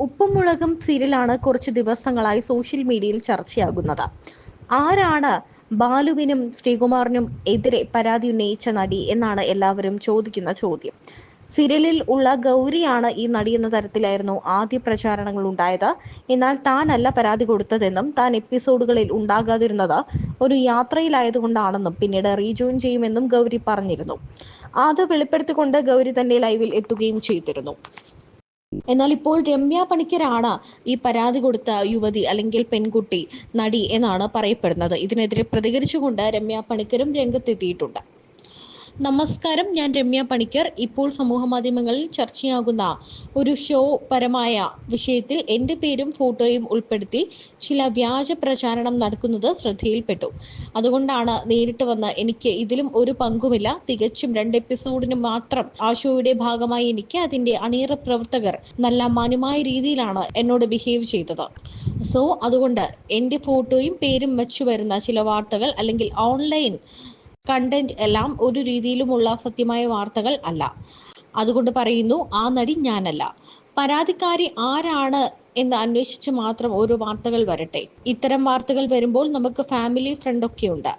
ഉപ്പുമുളകും സീരിയലാണ് കുറച്ച് ദിവസങ്ങളായി സോഷ്യൽ മീഡിയയിൽ ചർച്ചയാകുന്നത്. ആരാണ് ബാലുവിനും ശ്രീകുമാറിനും എതിരെ പരാതി ഉന്നയിച്ച നടി എന്നാണ് എല്ലാവരും ചോദിക്കുന്ന ചോദ്യം. സീരിയലിൽ ഉള്ള ഗൗരിയാണ് ഈ നടി എന്ന തരത്തിലായിരുന്നു ആദ്യ പ്രചാരണങ്ങൾ ഉണ്ടായത്. എന്നാൽ താനല്ല പരാതി കൊടുത്തതെന്നും താൻ എപ്പിസോഡുകളിൽ ഉണ്ടാകാതിരുന്നത് ഒരു യാത്രയിലായതുകൊണ്ടാണെന്നും പിന്നീട് റീജോയിൻ ചെയ്യുമെന്നും ഗൗരി പറഞ്ഞിരുന്നു. അത് വെളിപ്പെടുത്തിക്കൊണ്ട് ഗൗരി തന്നെ ലൈവിൽ എത്തുകയും ചെയ്തിരുന്നു. എന്നാൽ ഇപ്പോൾ രമ്യ പണിക്കരാണ് ഈ പരാതി കൊടുത്ത യുവതി അല്ലെങ്കിൽ പെൺകുട്ടി നടി എന്നാണ് പറയപ്പെടുന്നത്. ഇതിനെതിരെ പ്രതികരിച്ചുകൊണ്ട് രമ്യ പണിക്കരും രംഗത്തെത്തിയിട്ടുണ്ട്. നമസ്കാരം ഞാൻ രമ്യ പണിക്കർ. ഇപ്പോൾ സമൂഹ മാധ്യമങ്ങളിൽ ചർച്ചയാകുന്ന ഒരു ഷോ പരമായ വിഷയത്തിൽ എന്റെ പേരും ഫോട്ടോയും ഉൾപ്പെടുത്തി ചില വ്യാജ പ്രചാരണം നടക്കുന്നത് ശ്രദ്ധയിൽപ്പെട്ടു. അതുകൊണ്ടാണ് നേരിട്ട് വന്ന് എനിക്ക് ഇതിലും ഒരു പങ്കുമില്ല. തികച്ചും രണ്ട് എപ്പിസോഡിന് മാത്രം ആ ഷോയുടെ ഭാഗമായി എനിക്ക് അതിന്റെ അണിയറ പ്രവർത്തകർ നല്ല മാന്യമായ രീതിയിലാണ് എന്നോട് ബിഹേവ് ചെയ്തത്. സോ അതുകൊണ്ട് എന്റെ ഫോട്ടോയും പേരും വെച്ചു വരുന്ന ചില വാർത്തകൾ അല്ലെങ്കിൽ ഓൺലൈൻ കണ്ടന്റ് എല്ലാം ഒരു രീതിയിലുമുള്ള സത്യമായ വാർത്തകൾ അല്ല. അതുകൊണ്ട് പറയുന്നു ആ നടി ഞാനല്ല. പരാതിക്കാരി ആരാണ് എന്ന് അന്വേഷിച്ച് മാത്രം ഓരോ വാർത്തകൾ വരട്ടെ. ഇത്തരം വാർത്തകൾ വരുമ്പോൾ നമുക്ക് ഫാമിലി ഫ്രണ്ട് ഒക്കെ ഉണ്ട്.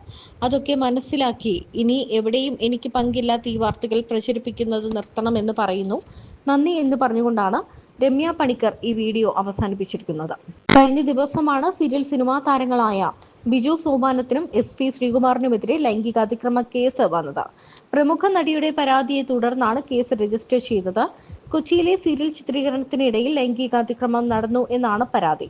അതൊക്കെ മനസ്സിലാക്കി ഇനി എവിടെയും എനിക്ക് പങ്കില്ലാത്ത ഈ വാർത്തകൾ പ്രചരിപ്പിക്കുന്നത് നിർത്തണം എന്ന് പറയുന്നു. നന്ദി എന്ന് പറഞ്ഞുകൊണ്ടാണ് രമ്യ പണിക്കർ ഈ വീഡിയോ അവസാനിപ്പിച്ചിരിക്കുന്നത്. കഴിഞ്ഞ ദിവസമാണ് സീരിയൽ സിനിമാ താരങ്ങളായ ബിജു സോപാനത്തിനും എസ് പി ശ്രീകുമാറിനുമെതിരെ ലൈംഗികാതിക്രമ കേസ് വന്നത്. പ്രമുഖ നടിയുടെ പരാതിയെ തുടർന്നാണ് കേസ് രജിസ്റ്റർ ചെയ്തത്. കൊച്ചിയിലെ സീരിയൽ ചിത്രീകരണത്തിനിടയിൽ ലൈംഗികാതിക്രമം നടന്നു എന്നാണ് പരാതി.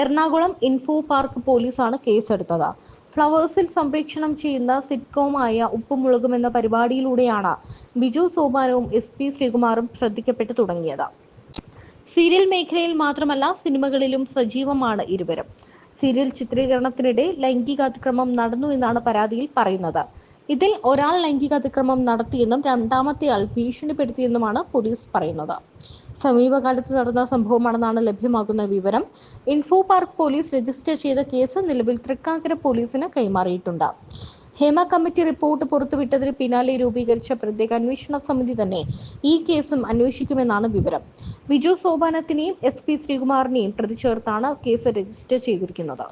എറണാകുളം ഇൻഫോ പാർക്ക് പോലീസാണ് കേസെടുത്തത്. ഫ്ലവേഴ്സിൽ സംപ്രേക്ഷണം ചെയ്യുന്ന സിറ്റ്കോമായ ഉപ്പുമുളകും എന്ന പരിപാടിയിലൂടെയാണ് ബിജു സോപാനവും എസ് പി ശ്രീകുമാറും ശ്രദ്ധിക്കപ്പെട്ടു തുടങ്ങിയത്. സീരിയൽ മേഖലയിൽ മാത്രമല്ല സിനിമകളിലും സജീവമാണ് ഇരുവരും. സീരിയൽ ചിത്രീകരണത്തിനിടെ ലൈംഗിക അതിക്രമം നടന്നു എന്നാണ് പരാതിയിൽ പറയുന്നത്. ഇതിൽ ഒരാൾ ലൈംഗിക അതിക്രമം നടത്തിയെന്നും രണ്ടാമത്തെ ആൾ ഭീഷണിപ്പെടുത്തിയെന്നുമാണ് പോലീസ് പറയുന്നത്. സമീപകാലത്ത് നടന്ന സംഭവമാണെന്നാണ് ലഭ്യമാകുന്ന വിവരം. ഇൻഫോ പാർക്ക് പോലീസ് രജിസ്റ്റർ ചെയ്ത കേസ് നിലവിൽ തൃക്കാക്കര പോലീസിന് കൈമാറിയിട്ടുണ്ട്. ഹേമ കമ്മിറ്റി റിപ്പോർട്ട് പുറത്തുവിട്ടതിന് പിന്നാലെ രൂപീകരിച്ച പ്രത്യേക അന്വേഷണ സമിതി തന്നെ ഈ കേസും അന്വേഷിക്കുമെന്നാണ് വിവരം. വിജു സോപാനത്തിനെയും എസ് പി ശ്രീകുമാറിനെയും പ്രതി ചേർത്താണ് കേസ് രജിസ്റ്റർ ചെയ്തിരിക്കുന്നത്.